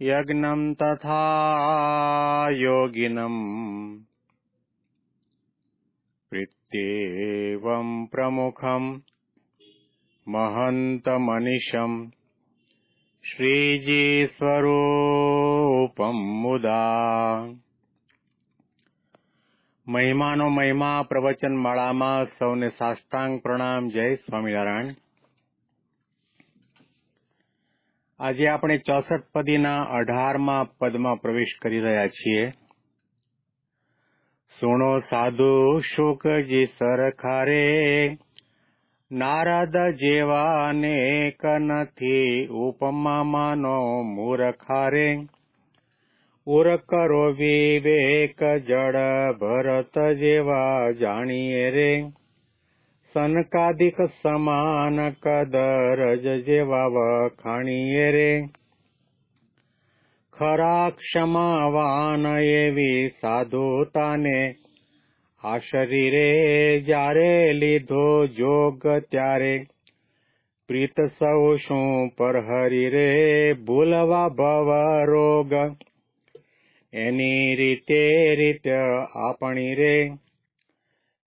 यज्ञम् तथा योगिनम् प्रीत्येवम् प्रमुखम् महन्तमनिशम् શ્રીજી મુદા મહિમાનો મહિમા પ્રવચન માળામાં સૌને સાષ્ટાંગ પ્રણામ જય સ્વામિનારાયણ આજે આપણે ચોસઠ પદીના અઢારમાં પદમાં પ્રવેશ કરી રહ્યા છીએ. સુણો સાધુ શુકજી સરખારે, નારદ જેવા અનેક નથી ઉપમા માનો મૂરખારે. ઉર કરો વિવેક જડ ભરત જેવા જાણીએ રે. સનકાદિક સમાન કદરજ જેવા વખાણીએ રે ખરા ક્ષમાવાન એવી સાધુતાને આ શરીરે જ્યારે લીધો જોગ ત્યારે પ્રીત સૌ શું પર હરી રે ભૂલવા ભવ રોગ એની રીતે રીત આપણી રે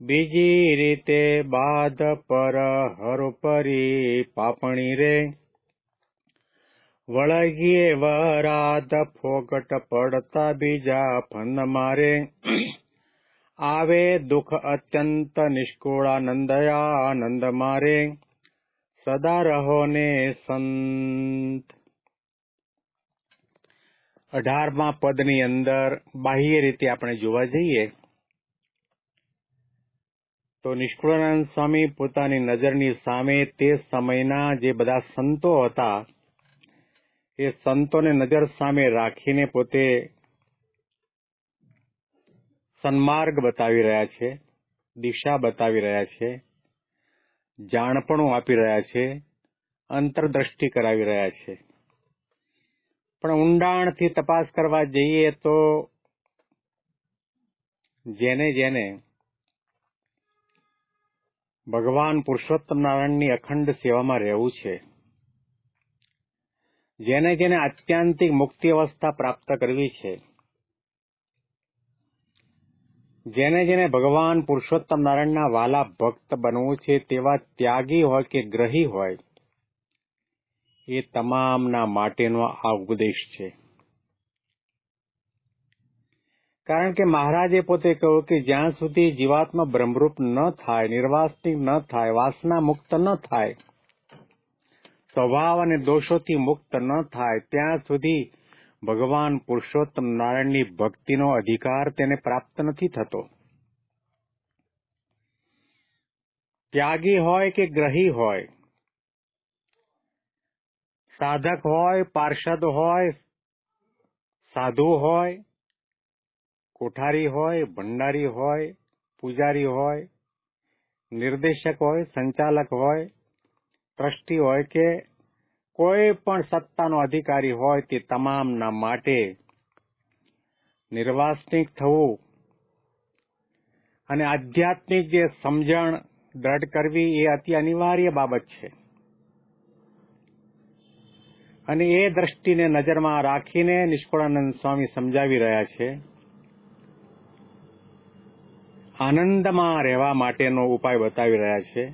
બીજી રીતે બાદ પર હરપરી પાપણી રે. વળગીએ વરાદ ફોગટ પડતા બીજા ફંદ મારે આવે દુઃખ અત્યંત નિષ્કુળાનંદયાનંદ મારે સદા રહો ને સંત. અઢારમા પદની અંદર બાહ્ય રીતે આપણે જોવા જઈએ તો નિષ્કુળાનંદ સ્વામી પોતાની નજરની સામે તે સમયના જે બધા સંતો હતા, એ સંતોને નજર સામે રાખીને પોતે સન્માર્ગ બતાવી રહ્યા છે, દિશા બતાવી રહ્યા છે, જાણપણું આપી રહ્યા છે, અંતરદ્રષ્ટિ કરાવી રહ્યા છે. પણ ઊંડાણથી તપાસ કરવા જઈએ તો જેને જેને ભગવાન પુરુષોત્તમ નારાયણની અખંડ સેવામાં રહેવું છે. જેને જેને આત્યાંતિક મુક્તિ અવસ્થા પ્રાપ્ત કરવી છે. જેને જેને ભગવાન પુરુષોત્તમ નારાયણના વાલા ભક્ત બનવું છે, તેવા ત્યાગી હોય કે ગ્રહી હોય, એ તમામના માટેનો આ ઉપદેશ છે. કારણ કે મહારાજે પોતે કહ્યું કે જ્યાં સુધી જીવાત્મા બ્રહ્મરૂપ ન થાય નિર્વાસનિક ન થાય, વાસના મુક્ત ન થાય, સ્વભાવ અને દોષોથી મુક્ત ન થાય, ત્યાં સુધી ભગવાન પુરુષોત્તમ નારાયણની ભક્તિનો અધિકાર તેને પ્રાપ્ત નથી થતો. ત્યાગી હોય કે ગ્રહી હોય, સાધક હોય, પાર્ષદ હોય, સાધુ હોય કોઠારી હોય, ભંડારી હોય, પૂજારી હોય, નિર્દેશક હોય, સંચાલક હોય, ટ્રસ્ટી હોય કે કોઈ પણ સત્તાનો અધિકારી હોય તે તમામના માટે નિર્વાસનિક થવું અને આધ્યાત્મિક જે સમજણ દ્રઢ કરવી એ અતિ અનિવાર્ય બાબત છે. અને એ દ્રષ્ટિને નજરમાં રાખીને નિષ્કુળાનંદ સ્વામી સમજાવી રહ્યા છે આનંદમાં રહેવા માટેનો ઉપાય બતાવી રહ્યા છે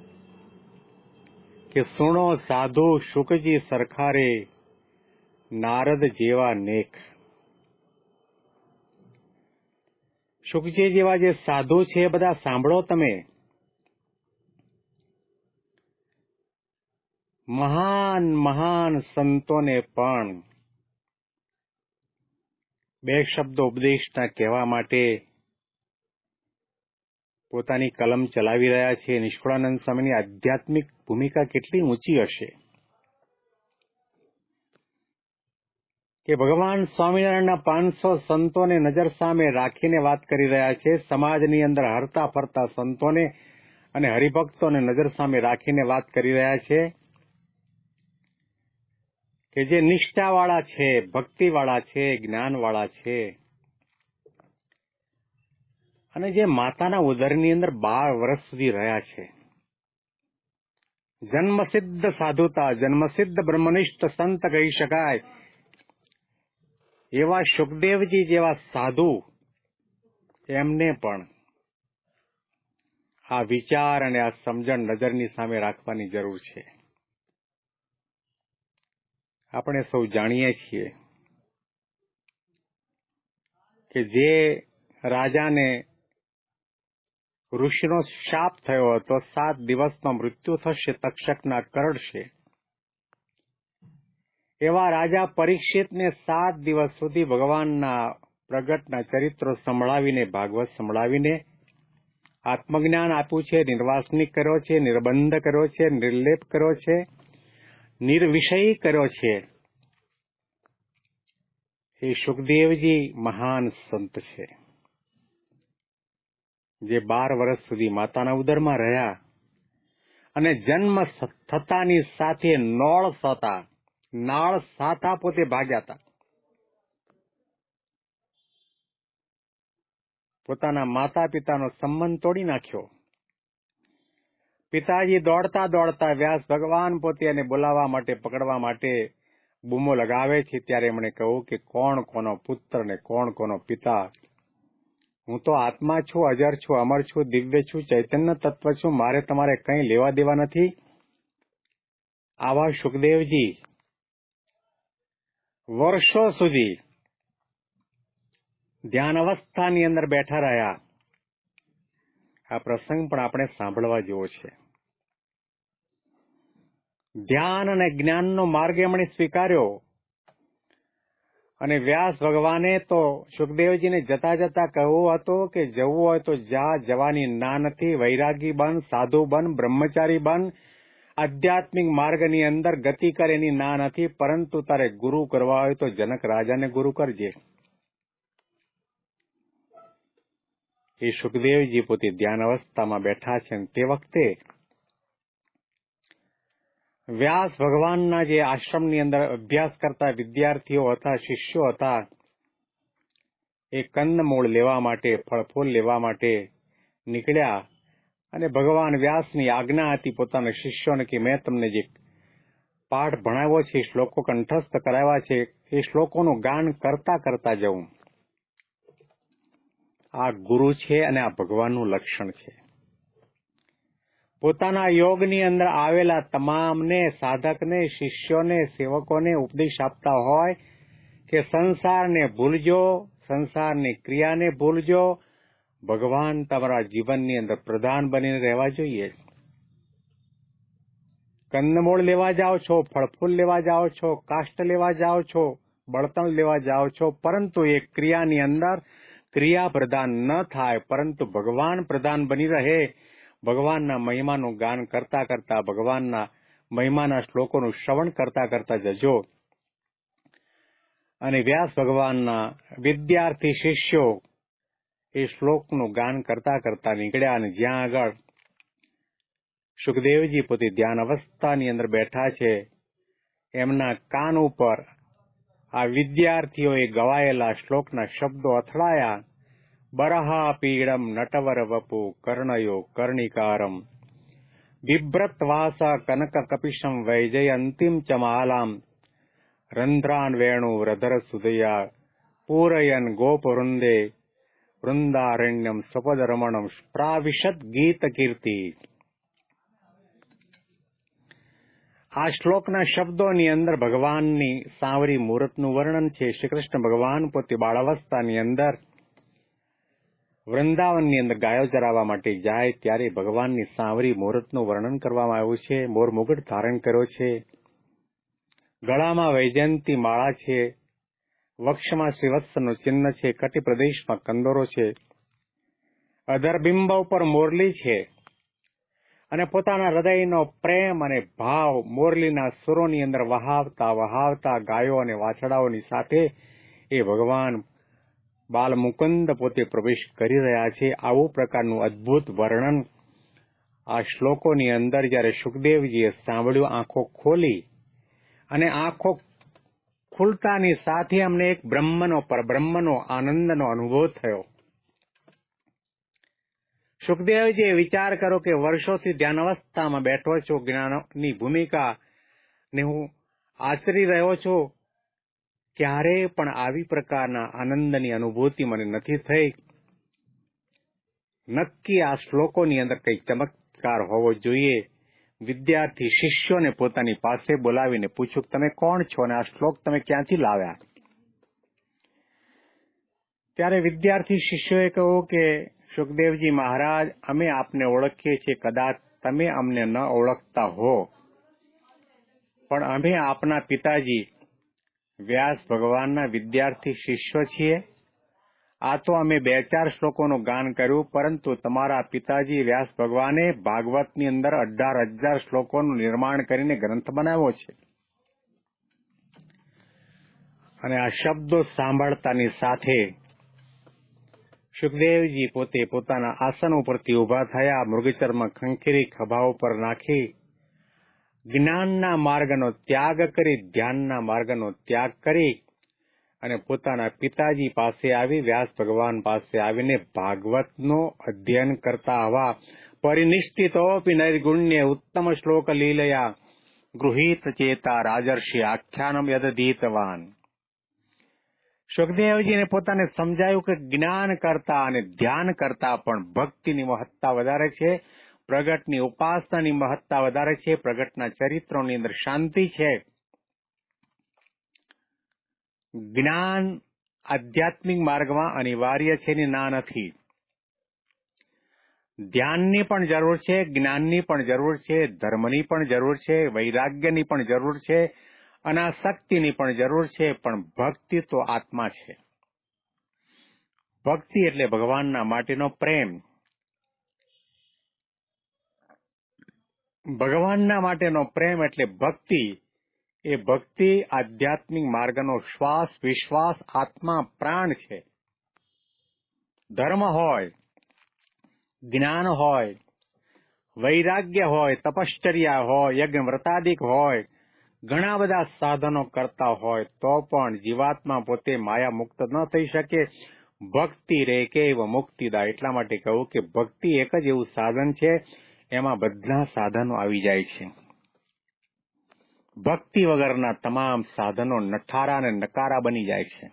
કે સુણો સાધુ શુકજી સરખારે નારદ જેવા નેક. શુકજી જેવા જે સાધુ છે એ બધા સાંભળો તમે. મહાન મહાન સંતોને પણ બે શબ્દો ઉપદેશના કહેવા માટે પોતાની કલમ ચલાવી રહ્યા છે. નિષ્ફળાનંદ સ્વામીની આધ્યાત્મિક ભૂમિકા કેટલી ઊંચી હશે? કે ભગવાન સ્વામિનારાયણના પાંચસો સંતોને નજર સામે રાખીને વાત કરી રહ્યા છે. સમાજની અંદર હરતા ફરતા સંતોને અને હરિભક્તોને નજર સામે રાખીને વાત કરી રહ્યા છે કે જે નિષ્ઠાવાળા છે, ભક્તિવાળા છે, જ્ઞાનવાળા છે. અને જે માતાના ઉદરની અંદર બાર વર્ષ સુધી રહ્યા છે. જન્મસિદ્ધ સાધુતા, જન્મસિદ્ધ બ્રહ્મનિષ્ઠ સંત કહી શકાય. એવા સુખદેવજી જેવા સાધુ એમને પણ આ વિચાર અને આ સમજણ નજરની સામે રાખવાની જરૂર છે. આપણે સૌ જાણીએ છીએ કે જે રાજાને ઋષિનો શાપ થયો હતો, સાત દિવસમાં મૃત્યુ થશે, તક્ષકના કરડશે એવા રાજા પરીક્ષિતને સાત દિવસ સુધી ભગવાનના પ્રગટના ચરિત્રો સંભળાવીને, ભાગવત સંભળાવીને આત્મજ્ઞાન આપ્યું છે નિર્વાસનિક કર્યો છે, નિર્બંધ કર્યો છે, નિર્લેપ કર્યો છે, નિર્વિષયી કર્યો છે. એ સુખદેવજી મહાન સંત છે. જે બાર વર્ષ સુધી માતાના ઉદરમાં રહ્યા અને જન્મ થતાની સાથે નોળ સતા, નાળ સાતા પોતે ભાગ્યા હતા. પોતાના માતા પિતાનો સંબંધ તોડી નાખ્યો. પિતાજી દોડતા દોડતા વ્યાસ ભગવાન પોતે એને બોલાવવા માટે, પકડવા માટે બૂમો લગાવે છે. ત્યારે એમણે કહ્યું કે કોણ કોનો પુત્ર ને કોણ કોનો પિતા હું તો આત્મા છું, અજર છું, અમર છું, દિવ્ય છું, ચૈતન્ય તત્વ છું. મારે તમારે કંઈ લેવા દેવા નથી. આવા સુખદેવજી, વર્ષો સુધી ધ્યાન અવસ્થાની અંદર બેઠા રહ્યા. આ પ્રસંગ પણ આપણે સાંભળવા જેવો છે. ધ્યાન અને જ્ઞાનનો માર્ગ એમણે સ્વીકાર્યો. અને વ્યાસ ભગવાને તો સુખદેવજીને જતા જતા કહ્યું હતું કે જવું હોય તો જા, જવાની ના નથી, વૈરાગી બન, સાધુ બન, બ્રહ્મચારી બન. આધ્યાત્મિક માર્ગની અંદર ગતિ કરે એની ના નથી, પરંતુ તારે ગુરુ કરવા હોય તો જનક રાજાને ગુરુ કરજે. એ સુખદેવજી પોતે ધ્યાન અવસ્થામાં બેઠા છે તે વખતે વ્યાસ ભગવાનના જે આશ્રમની અંદર અભ્યાસ કરતા વિદ્યાર્થીઓ હતા, શિષ્યો હતા, એ કંદમૂળ લેવા માટે, ફળફૂલ લેવા માટે નીકળ્યા અને ભગવાન વ્યાસની આજ્ઞા હતી પોતાના શિષ્યોને કે મેં તમને જે પાઠ ભણાવ્યો છે શ્લોકો કંઠસ્થ કરાવ્યા છે, એ શ્લોકોનું ગાન કરતા કરતા જવું આ ગુરુ છે અને આ ભગવાનનું લક્ષણ છે. પોતાના યોગની અંદર આવેલા તમામને, સાધકને, શિષ્યોને, સેવકોને ઉપદેશ આપતા હોય કે સંસારને ભૂલજો, સંસારની ક્રિયાને ભૂલજો, ભગવાન તમારા જીવનની અંદર પ્રધાન બનીને રહેવા જોઈએ. કંદમૂળ લેવા જાઓ છો, ફળફૂલ લેવા જાઓ છો, કાષ્ટ લેવા જાઓ છો, બળતણ લેવા જાઓ છો, પરંતુ એ ક્રિયાની અંદર ક્રિયા પ્રધાન ન થાય, પરંતુ ભગવાન પ્રધાન બની રહે. ભગવાનના મહિમાનું ગાન કરતા કરતા, ભગવાનના મહિમાના શ્લોકોનું શ્રવણ કરતા કરતા જજો. અને વ્યાસ ભગવાનના વિદ્યાર્થી શિષ્યો એ શ્લોકનું ગાન કરતા કરતા નીકળ્યા અને જ્યાં આગળ સુખદેવજી પોતે ધ્યાન અવસ્થાની અંદર બેઠા છે, એમના કાન ઉપર આ વિદ્યાર્થીઓએ ગવાયેલા શ્લોકના શબ્દો અથડાયા. બરહા પીડમ નટવર વપુ કર્ણયો કર્ણિકારમ બિભ્રત વાસ કનક કપિશમ વૈજય અંતિમ ચમાલામ રંધ્રાન વેણુ વ્રધર સુદયા પૂરયન ગોપવૃંદે વૃંદારણ્યમ સપદ રમણમ પ્રાવિશદ ગીત કીર્તિ આ શ્લોકના શબ્દોની અંદર ભગવાનની સાવરી મુહૂર્તનું વર્ણન છે શ્રી કૃષ્ણ ભગવાન પોતે બાળાવસ્થાની અંદર વૃંદાવનની અંદર ગાયો ચરાવવા માટે જાય ત્યારે ભગવાનની સાંવરી મુહૂર્તનું વર્ણન કરવામાં આવ્યું છે, મોર મુગટ ધારણ કર્યો છે. ગળામાં વૈજયંતી માળા છે, વક્ષમાં શ્રીવત્સનું ચિહ્ન છે, કટી પ્રદેશમાં કંદોરો છે. અધરબિંબ ઉપર મોરલી છે અને પોતાના હૃદયનો પ્રેમ અને ભાવ મોરલીના સુરોની અંદર વહાવતા વહાવતા ગાયો અને વાછડાઓની સાથે એ ભગવાન બાલ મુકુંદ પોતે પ્રવેશ કરી રહ્યા છે. આવું પ્રકારનું અદ્ભુત વર્ણન આ શ્લોકોની અંદર જ્યારે સુખદેવજીએ સાંભળ્યું, આંખો ખોલી અને આંખો ખુલતાની સાથે અમને એક બ્રહ્મનો, પરબ્રહ્મનો આનંદનો અનુભવ થયો. સુખદેવજીએ વિચાર કરો કે વર્ષોથી ધ્યાન અવસ્થામાં બેઠો છો, જ્ઞાનની ભૂમિકા ને હું આચરી રહ્યો છું. ક્યારેય પણ આવી પ્રકારના આનંદની અનુભૂતિ મને નથી થઈ. નક્કી આ શ્લોકોની અંદર કંઈક ચમત્કાર હોવો જોઈએ. વિદ્યાર્થી શિષ્યોને પોતાની પાસે બોલાવીને પૂછ્યું, તમે કોણ છો અને આ શ્લોક તમે ક્યાંથી લાવ્યા? ત્યારે વિદ્યાર્થી શિષ્યોએ કહ્યું કે, સુખદેવજી મહારાજ, અમે આપને ઓળખીએ છીએ. કદાચ તમે અમને ન ઓળખતા હો. પણ અમે આપના પિતાજી વ્યાસ ભગવાનના વિદ્યાર્થી શિષ્યો છીએ. આ તો અમે બે ચાર શ્લોકોનું ગાન કર્યું, પરંતુ તમારા પિતાજી વ્યાસ ભગવાને ભાગવતની અંદર અઢાર હજાર શ્લોકોનું નિર્માણ કરીને ગ્રંથ બનાવ્યો છે. અને આ શબ્દો સાંભળતાની સાથે સુખદેવજી પોતે પોતાના આસન ઉપરથી ઊભા થયા, મૃગચર્મ ખંખેરી ખભા ઉપર નાખી જ્ઞાનના માર્ગનો ત્યાગ કરી, ધ્યાનના માર્ગનો ત્યાગ કરી અને પોતાના પિતાજી પાસે આવી, વ્યાસ ભગવાન પાસે આવીને ભાગવતનો અધ્યયન કરતા હવા પરિનિષ્ઠિતોપી નૈર્ગુણ્ય ઉત્તમ શ્લોક લીલયા, ગૃહિત ચેતા રાજર્ષિ આખ્યાનમ યદધીતવાન સુખદેવજીને પોતાને સમજાયું કે જ્ઞાન કરતા અને ધ્યાન કરતા પણ ભક્તિની મહત્તા વધારે છે. પ્રગટની ઉપાસનાની મહત્તા વધારે છે, પ્રગટના ચરિત્રોની અંદર શાંતિ છે. જ્ઞાન આધ્યાત્મિક માર્ગમાં અનિવાર્ય છે ને ના નથી. ધ્યાનની પણ જરૂર છે, જ્ઞાનની પણ જરૂર છે, ધર્મની પણ જરૂર છે, વૈરાગ્યની પણ જરૂર છે, અનાસક્તિની પણ જરૂર છે, પણ ભક્તિ તો આત્મા છે. ભક્તિ એટલે ભગવાનના માટેનો પ્રેમ. ભગવાનના માટેનો પ્રેમ એટલે ભક્તિ. એ ભક્તિ આધ્યાત્મિક માર્ગનો શ્વાસ, વિશ્વાસ, આત્મા, પ્રાણ છે. ધર્મ હોય, જ્ઞાન હોય, વૈરાગ્ય હોય, તપશ્ચર્યા હોય, યજ્ઞ વ્રતાદિક હોય, ઘણા બધા સાધનો કરતા હોય, તો પણ જીવાત્મા પોતે માયા મુક્ત ન થઈ શકે. ભક્તિ રે કે મુક્તિદા. એટલા માટે કહું કે ભક્તિ એક જ એવું સાધન છે એમાં બધા સાધનો આવી જાય છે. ભક્તિ વગરના તમામ સાધનો નઠારા અને નકારા બની જાય છે.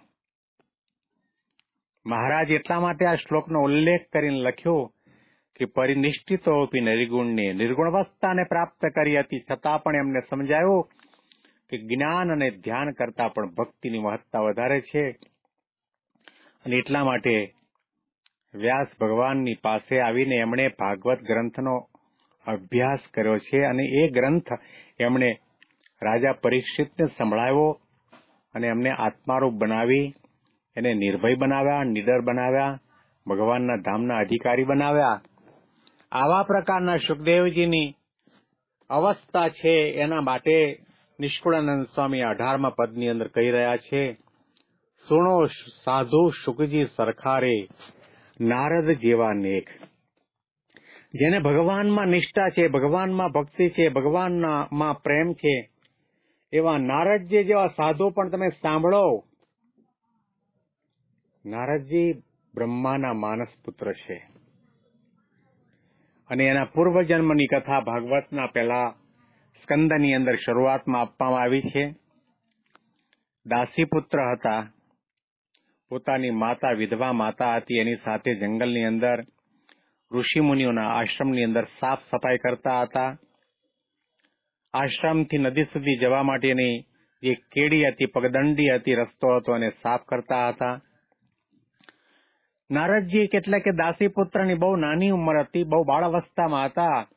મહારાજ એટલા માટે આ શ્લોકનો ઉલ્લેખ કરીને લખ્યો કે પરિનિષ્ઠિતોપી નિર્ગુણને નિર્ગુણવસ્થાને પ્રાપ્ત કરી હતી છતાં પણ એમને સમજાયો કે જ્ઞાન અને ધ્યાન કરતા પણ ભક્તિની મહત્તા વધારે છે. અને એટલા માટે વ્યાસ ભગવાનની પાસે આવીને એમણે ભાગવત ગ્રંથનો અભ્યાસ કર્યો છે અને એ ગ્રંથ એમણે રાજા પરીક્ષિતને સંભળાવ્યો અને એમને આત્મારૂપ બનાવી, એને નિર્ભય બનાવ્યા, નિડર બનાવ્યા, ભગવાનના ધામના અધિકારી બનાવ્યા. આવા પ્રકારના સુખદેવજીની અવસ્થા છે એના માટે નિષ્કુળાનંદ સ્વામી અઢારમા પદની અંદર કહી રહ્યા છે, સુણો સાધુ સુખજી સરખારે, નારદ જેવા નેક. જેને ભગવાનમાં નિષ્ઠા છે, ભગવાનમાં ભક્તિ છે, ભગવાનમાં પ્રેમ છે, એવા નારદજી જેવા સાધુ પણ તમે સાંભળો. નારદજી બ્રહ્માના માનસ પુત્ર છે. અને એના પૂર્વજન્મની કથા ભાગવતના પહેલા સ્કંદની અંદર શરૂઆતમાં આપવામાં આવી છે. દાસી પુત્ર હતા. પોતાની માતા વિધવા માતા હતી. એની સાથે જંગલની અંદર ઋષિ મુનિઓના આશ્રમની અંદર સાફ સફાઈ કરતા હતા. આશ્રમથી નદી સુધી જવા માટેની જે કેડી હતી, પગદંડી હતી, રસ્તો હતો એને સાફ કરતા હતા. નારદજી કેટલા કે દાસી પુત્રની બહુ નાની ઉંમર હતી, બહુ બાળ અવસ્થામાં હતા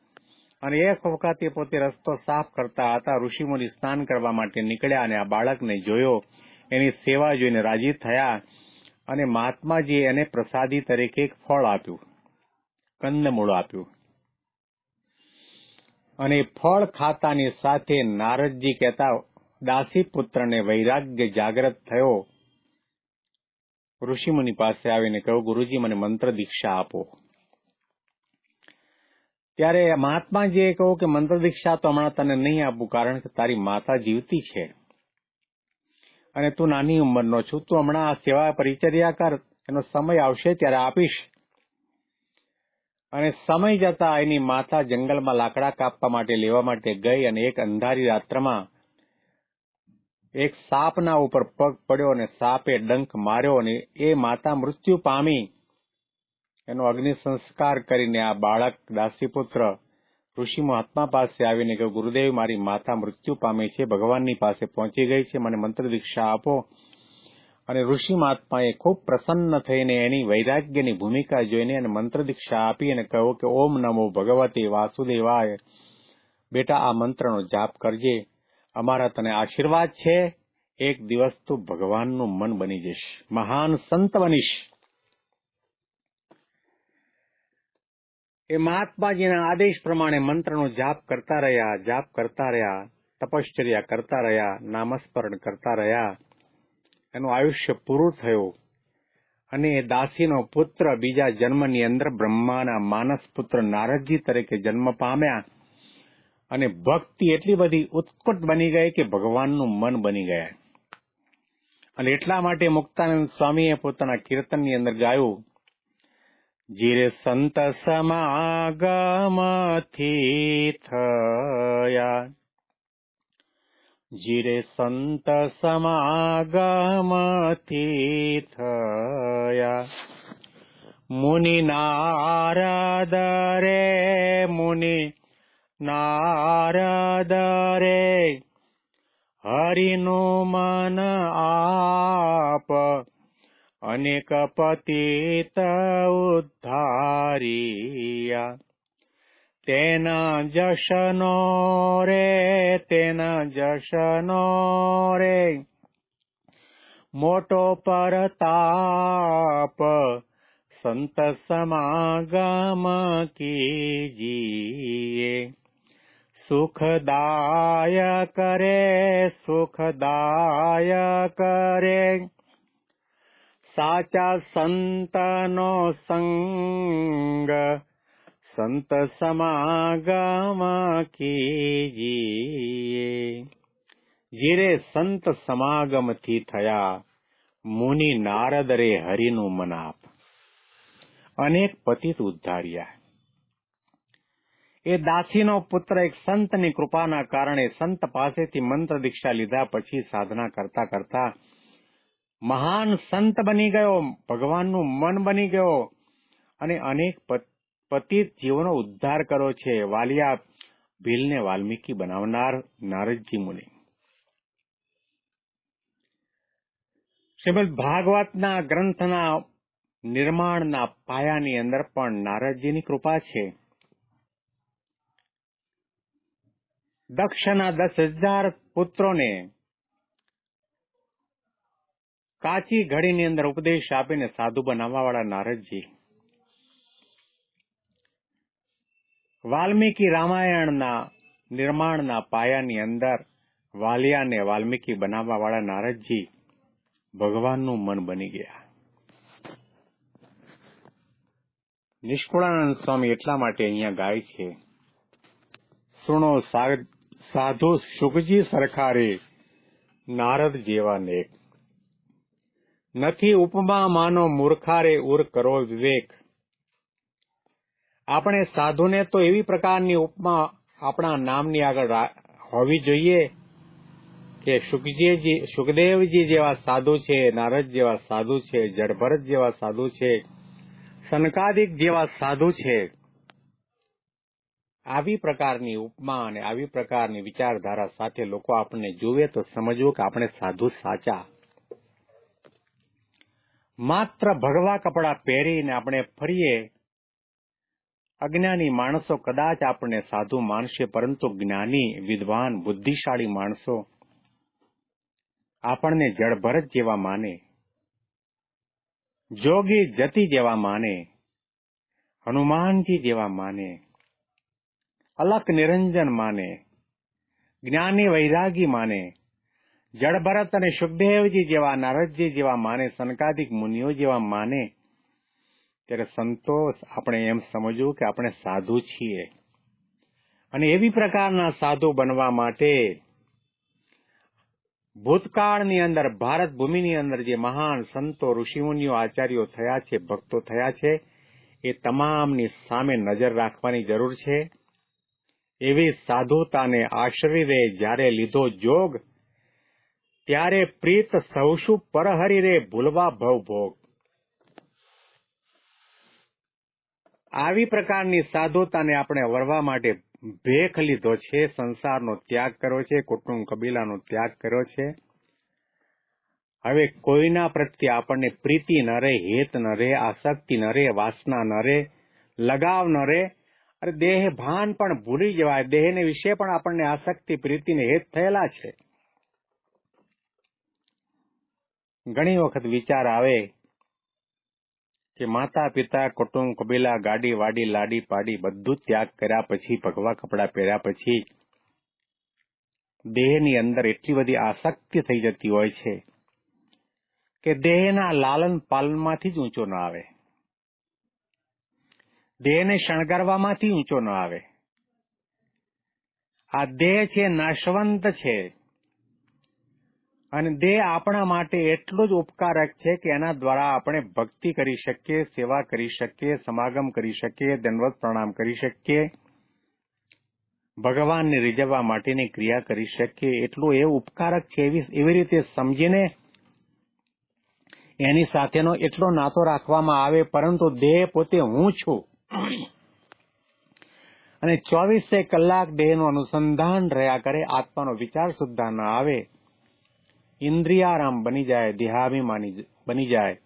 અને એક વખત એ પોતે રસ્તો સાફ કરતા હતા, ઋષિમુનિ સ્નાન કરવા માટે નીકળ્યા અને આ બાળકને જોયો. એની સેવા જોઈને રાજી થયા અને મહાત્માજીએ એને પ્રસાદી તરીકે એક ફળ આપ્યું. કંદમૂળ આપ્યું. અને ફળ ખાતાની સાથે નારદજી કહેતા દાસી પુત્રને વૈરાગ્ય જાગ્રત થયો. ઋષિમુનિ પાસે આવીને કહ્યું, ગુરુજી, મને મંત્ર દીક્ષા આપો. ત્યારે મહાત્માજીએ કહ્યું કે, મંત્ર દીક્ષા તો હમણાં તને નહીં આપું, કારણ કે તારી માતા જીવતી છે અને તું નાની ઉંમરનો છું. તું હમણાં આ સેવા પરિચર્યા કર, એનો સમય આવશે ત્યારે આપીશ. અને સમય જતા એની માતા જંગલમાં લાકડા કાપવા માટે લેવા માટે ગઈ અને એક અંધારી રાત્રમાં એક સાપના ઉપર પગ પડ્યો અને સાપે ડંખ માર્યો અને એ માતા મૃત્યુ પામી. એનો અગ્નિ સંસ્કાર કરીને આ બાળક દાસીપુત્ર ઋષિ મહાત્મા પાસે આવીને કે, ગુરુદેવ, મારી માતા મૃત્યુ પામી છે, ભગવાનની પાસે પહોંચી ગઈ છે, મને મંત્ર દીક્ષા આપો. અને ઋષિ મહાત્માએ ખૂબ પ્રસન્ન થઈને એની વૈરાગ્યની ભૂમિકા જોઈને અને મંત્ર દીક્ષા આપી અને કહ્યું કે, ઓમ નમો ભગવતે વાસુદેવાય. બેટા, આ મંત્રનો જાપ કરજે. અમારા તને આશીર્વાદ છે. એક દિવસ તું ભગવાનનું મન બની જઈશ. મહાન સંત બનીશ. એ મહાત્માજીના આદેશ પ્રમાણે મંત્રનો જાપ કરતા રહ્યા, જાપ કરતા રહ્યા, તપશ્ચર્યા કરતા રહ્યા, નામસ્મરણ કરતા રહ્યા એનું આયુષ્ય પૂરું થયું. અને એ દાસીનો પુત્ર બીજા જન્મની અંદર બ્રહ્માના માનસ પુત્ર નારદજી તરીકે જન્મ પામ્યા. અને ભક્તિ એટલી બધી ઉત્કટ બની ગઈ કે ભગવાનનું મન બની ગયા. અને એટલા માટે મુક્તાનંદ સ્વામીએ પોતાના કીર્તનની અંદર ગાયું, જીરે સંત સમાગમથી થયા जिरे सन्त समागमथिथया मुनि मुनि नारदरे हरिनो मन आप। अनेक पतित उद्धारिया। तेन जशनो रे तेन जशनो रे। मोटो परताप संत समागम कीजिए सुखदाय करे सुखदाय करे साचा संतनो संग સંત સમાગમ કીજીએ જીરે સંત સમાગમથી થયા મુનિ નારદ રે હરિનું મનાપ અનેક પતિત ઉદ્ધાર્યા એ દાસીનો પુત્ર એક સંતની કૃપાના કારણે સંત પાસેથી મંત્ર દીક્ષા લીધા પછી સાધના કરતા કરતા મહાન સંત બની ગયો ભગવાનનું મન બની ગયો અને અનેક પતિત જીવનો ઉદ્ધાર કરો છે, વાલિયા ભીલને વાલ્મીકી બનાવનાર નારદજી મુનિ. શ્રીમદ ભાગવતના ગ્રંથના નિર્માણના પાયાની અંદર પણ નારદજીની કૃપા છે. દક્ષના દસ હજાર પુત્રોને કાચી ઘડીની અંદર ઉપદેશ આપીને સાધુ બનાવવા વાળા નારદજી. વાલ્મીકી રામાયણના નિર્માણના પાયાની અંદર વાલિયાને વાલ્મીકી બનાવવા વાળા નારદજી ભગવાનનું મન બની ગયા. નિષ્કુળાનંદ સ્વામી એટલા માટે અહીંયા ગાય છે, સુણો સાધુ સુખજી સરકારે નારદ જેવા નેક. નથી ઉપમા માનો મૂર્ખારે ઉર કરો વિવેક. આપણે સાધુને તો એવી પ્રકારની ઉપમા આપણા નામની આગળ હોવી જોઈએ કે સુખદેવજી જેવા સાધુ છે, નારદ જેવા સાધુ છે, જડભરત જેવા સાધુ છે સનકાદિક જેવા સાધુ છે. આવી પ્રકારની ઉપમા અને આવી પ્રકારની વિચારધારા સાથે લોકો આપણને જુએ તો સમજવું કે આપણે સાધુ સાચા. માત્ર ભગવા કપડા પહેરીને આપણે ફરીએ અજ્ઞાની માણસો કદાચ આપણને સાધુ માનશે, પરંતુ જ્ઞાની, વિદ્વાન, બુદ્ધિશાળી માણસો આપણને જળભરત જેવા માને, જોગી જતી જેવા માને, હનુમાનજી જેવા માને અલક નિરંજન માને, જ્ઞાની વૈરાગી માને, જળભરત અને શુભદેવજી જેવા નારદજી જેવા માને સનકાદિક મુનિઓ જેવા માને ત્યારે સંતોષ આપણે એમ સમજવું કે આપણે સાધુ છીએ. અને એવી પ્રકારના સાધુ બનવા માટે ભૂતકાળની અંદર, ભારત ભૂમિની અંદર જે મહાન સંતો, ઋષિમુનિઓ, આચાર્યો થયા છે, ભક્તો થયા છે, એ તમામની સામે નજર રાખવાની જરૂર છે. એવી સાધુતાને આશરીરે જ્યારે લીધો જોગ, ત્યારે પ્રીત સૌશું પરહરી રે ભૂલવા ભવ ભોગ. આવી પ્રકારની સાધુતાને આપણે વરવા માટે ભેખ લીધો છે, સંસારનો ત્યાગ કર્યો છે, કુટુંબ કબીલાનો ત્યાગ કર્યો છે. હવે કોઈના પ્રત્યે આપણને પ્રીતિ ન રહે, હેત ન રહે, આસક્તિ ન રહે, વાસના ન રહે, લગાવ ન રહે, અરે દેહ ભાન પણ ભૂલી જવાય. દેહને વિશે પણ આપણને આસક્તિ પ્રીતિને હેત થયેલા છે. ઘણી વખત વિચાર આવે કે માતા પિતા કુટુંબ, કબીલા, ગાડી, વાડી, લાડી, પાડી બધું ત્યાગ કર્યા પછી, ભગવા કપડા પહેર્યા પછી દેહની અંદર એટલી બધી આસક્તિ થઈ જતી હોય છે કે દેહના લાલન પાલનમાંથી જ ઊંચો ન આવે. દેહને શણગારવામાંથી ઊંચો ન આવે. આ દેહ છે નાશવંત છે. અને દેહ આપણા માટે એટલો જ ઉપકારક છે કે એના દ્વારા આપણે ભક્તિ કરી શકીએ, સેવા કરી શકીએ, સમાગમ કરી શકીએ, દંડવત પ્રણામ કરી શકીએ, ભગવાનને રીઝવવા માટેની ક્રિયા કરી શકીએ. એટલું એ ઉપકારક છે એવી એવી રીતે સમજીને એની સાથેનો એટલો નાતો રાખવામાં આવે, પરંતુ દેહ પોતે હું છું. અને ચોવીસે કલાક દેહનું અનુસંધાન રહ્યા કરે, આત્માનો વિચાર સુદ્ધા ન આવે. ઇન્દ્રિયારામ બની જાય, દેહાભિમાની બની જાય,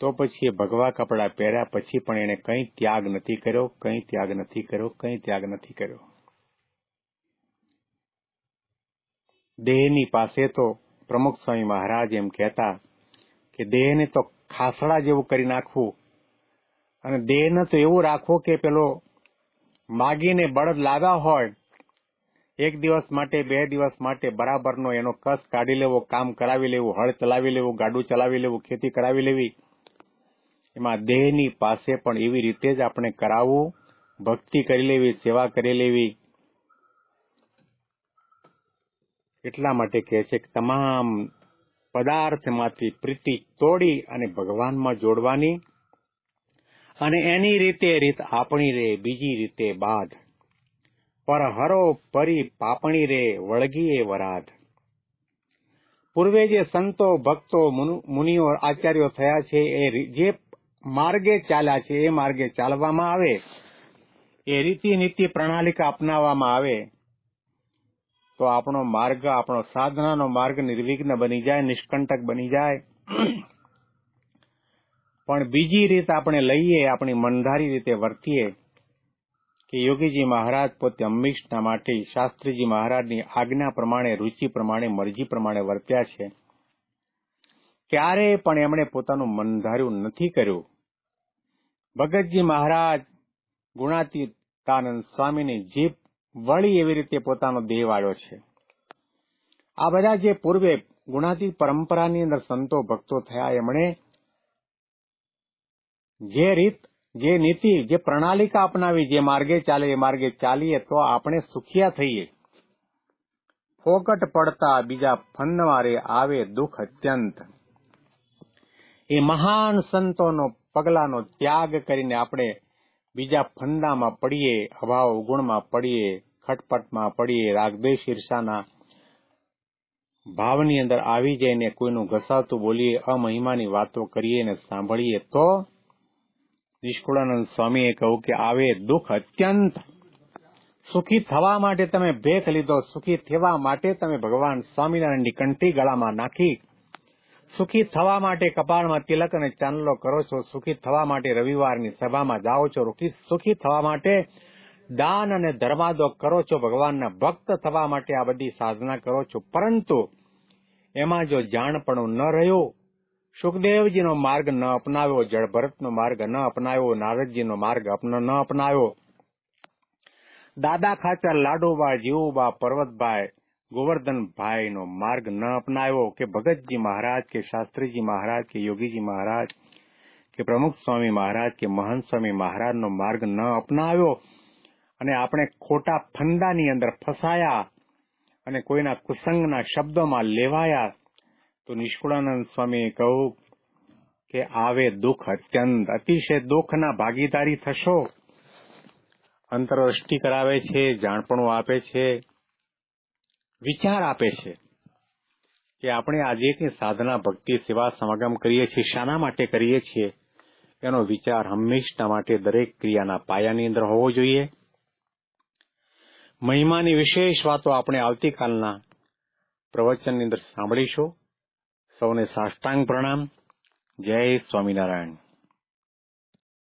તો પછી એ ભગવા કપડા પહેર્યા પછી પણ એને કંઈ ત્યાગ નથી કર્યો, કંઈ ત્યાગ નથી કર્યો, કંઈ ત્યાગ નથી કર્યો. દેહની પાસે તો પ્રમુખ સ્વામી મહારાજ એમ કહેતા કે દેહને તો ખાસડા જેવું કરી નાખવું અને દેહને તો એવું રાખવો કે પેલો માગીને બળદ લાવ્યા હોય એક દિવસ માટે, બે દિવસ માટે બરાબરનો એનો કસ કાઢી લેવો, કામ કરાવી લેવું, હળ ચલાવી લેવું, ગાડું ચલાવી લેવું, ખેતી કરાવી લેવી, એમાં દેહની પાસે પણ એવી રીતે જ આપણે કરાવવું, ભક્તિ કરી લેવી, સેવા કરી લેવી. એટલા માટે કહે છે કે તમામ પદાર્થમાંથી પ્રીતિ તોડી અને ભગવાનમાં જોડવાની અને એની રીતે રીત આપણી રે, બીજી રીતે બાદ પર હરો પરી પાપણી રે વળગીએ વરાધ. પૂર્વે જે સંતો ભક્તો મુનિઓ આચાર્યો થયા છે, એ જે માર્ગે ચાલ્યા છે, એ માર્ગે ચાલવામાં આવે. એ રીતિ નીતિ પ્રણાલિકા અપનાવવામાં આવે. તો આપણો માર્ગ, આપણો સાધનાનો માર્ગ નિર્વિઘ્ન બની જાય, નિષ્કંટક બની જાય. પણ બીજી રીત આપણે લઈએ, આપણી મનધારી રીતે વર્તીએ. કે યોગીજી મહારાજ પોતે અંબીશના માટે શાસ્ત્રીજી મહારાજની આજ્ઞા પ્રમાણે, રુચિ પ્રમાણે, મરજી પ્રમાણે વર્ત્યા છે. ક્યારેય પણ એમણે પોતાનું મન ધાર્યું નથી કર્યું. ભગતજી મહારાજ ગુણાતીતાનંદ સ્વામીની જીભ વળી એવી રીતે પોતાનો દેહ વાળ્યો છે. આ બધા જે પૂર્વે ગુણાતીત પરંપરાની અંદર સંતો ભક્તો થયા, એમણે જે રીત જે નીતિ, જે પ્રણાલિકા અપનાવી, જે માર્ગે ચાલે, એ માર્ગે ચાલીએ, તો આપણે સુખિયા થઈએ. ફોકટ પડતા બીજા ફનવારે આવે દુઃખ અત્યંત. એ મહાન સંતોનો, પગલાનો ત્યાગ કરીને આપણે બીજા ફંદામાં પડીએ, અભાવ અવગુણમાં પડીએ, ખટપટમાં પડીએ, રાગદ્વેષ ઈર્ષાના ભાવની અંદર આવી જઈને કોઈનું ઘસાતું બોલીએ, અમહિમાની વાતો કરીએ ને સાંભળીએ, તો નિષ્કુળાનંદ સ્વામીએ કહ્યું કે આવે દુઃખ અત્યંત. સુખી થવા માટે તમે ભેખ લીધો, સુખી થવા માટે તમે ભગવાન સ્વામિનારાયણની કંઠી ગળામાં નાખી. સુખી થવા માટે કપાળમાં તિલક અને ચાંદલો કરો છો, સુખી થવા માટે રવિવારની સભામાં જાઓ છો સુખી થવા માટે દાન અને ધર્માદો કરો છો, ભગવાનના ભક્ત થવા માટે આ બધી સાધના કરો છો. પરંતુ એમાં જો જાણપણું ન રહ્યું સુખદેવજીનો માર્ગ ન અપનાવ્યો, જળભરતનો માર્ગ ન અપનાવ્યો, નારદજીનો માર્ગ ન અપનાવ્યો. દાદા ખાચર લાડોબા, જીવુબા, પર્વતભાઈ, ગોવર્ધનભાઈનો માર્ગ ન અપનાવ્યો કે ભગતજી મહારાજ, કે શાસ્ત્રીજી મહારાજ, કે યોગીજી મહારાજ, કે પ્રમુખ સ્વામી મહારાજ, કે મહંત સ્વામી મહારાજનો માર્ગ ન અપનાવ્યો. અને આપણે ખોટા ફંદાની અંદર ફસાયા અને કોઈના કુસંગના શબ્દોમાં લેવાયા. તો નિષ્કુળાનંદ સ્વામીએ કહ્યું કે આવે દુઃખ અત્યંત. અતિશય દુઃખના ભાગીદારી થશો. અંતરદ્રષ્ટિ કરાવે છે, જાણપણું આપે છે, વિચાર આપે છે કે આપણે આજે કે સાધના ભક્તિ સેવા સમાગમ કરીએ છીએ. શાના માટે કરીએ છીએ? એનો વિચાર હંમેશા માટે દરેક ક્રિયાના પાયાની અંદર હોવો જોઈએ. મહિમાની વિશેષ વાતો આપણે આવતીકાલના પ્રવચનની અંદર સાંભળીશું. સૌને સાષ્ટાંગ પ્રણામ. જય સ્વામિનારાયણ.